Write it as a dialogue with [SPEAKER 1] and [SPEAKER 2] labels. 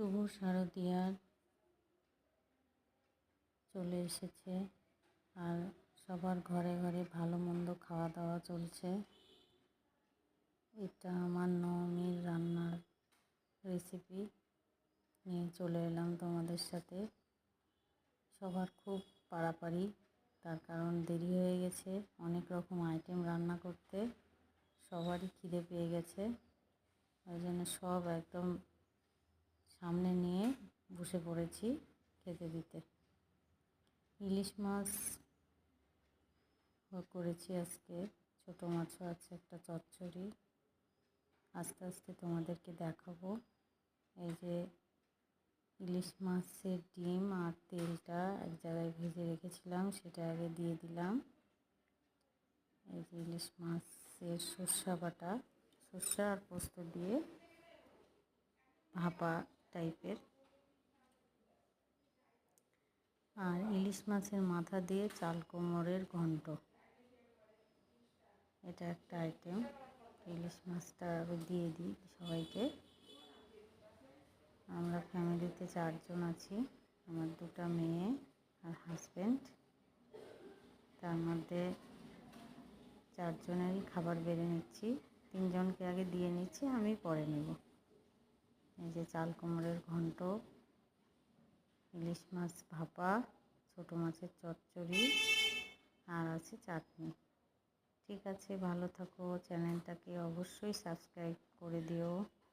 [SPEAKER 1] শুভ শারদিয়ার চলে এসেছে। আর সবার ঘরে ঘরে ভালো মন্দ খাওয়া দাওয়া চলছে। এটা আমার নবমীর রান্নার রেসিপি নিয়ে চলে এলাম তোমাদের সাথে। সবার খুব পাড়াপাড়ি তার কারণ দেরি হয়ে গেছে, অনেক রকম আইটেম রান্না করতে। সবারই খিদে পেয়ে গেছে। ওই জন্য সব একদম সামনে নিয়ে বসে পড়েছি খেতে দিতে। ইলিশ মাছ করেছি আজকে। ছোটো মাছও আছে, একটা চচ্চড়ি। আস্তে আস্তে তোমাদেরকে দেখাবো। এই যে ইলিশ মাছের ডিম আর তেলটা এক জায়গায় ভেজে রেখেছিলাম, সেটা আগে দিয়ে দিলাম। এই যে ইলিশ মাছের সর্ষা বাটা, সর্ষা আর পোস্ত দিয়ে ভাপা টাইপের। আর ইলিশ মাছের মাথা দিয়ে চাল কোমরের ঘন্ট। এটা একটা আইটেম ইলিশ মাছটা দিয়ে দিই সবাইকে। আমরা ফ্যামিলিতে চারজন আছি। আমার দুটো মেয়ে আর হাজব্যান্ড তার মধ্যে চারজনেরই খাবার বেড়ে নিচ্ছি। তিনজনকে আগে দিয়ে নিচ্ছি, আমি পরে নেব। এই যে চাল কুমড়ের ঘন্ট, ইলিশ মাছ ভাপা, ছোটো মাছের চচ্চড়ি আর আছে চাটনি। ঠিক আছে, ভালো থাকো। চ্যানেলটাকে অবশ্যই সাবস্ক্রাইব করে দিও।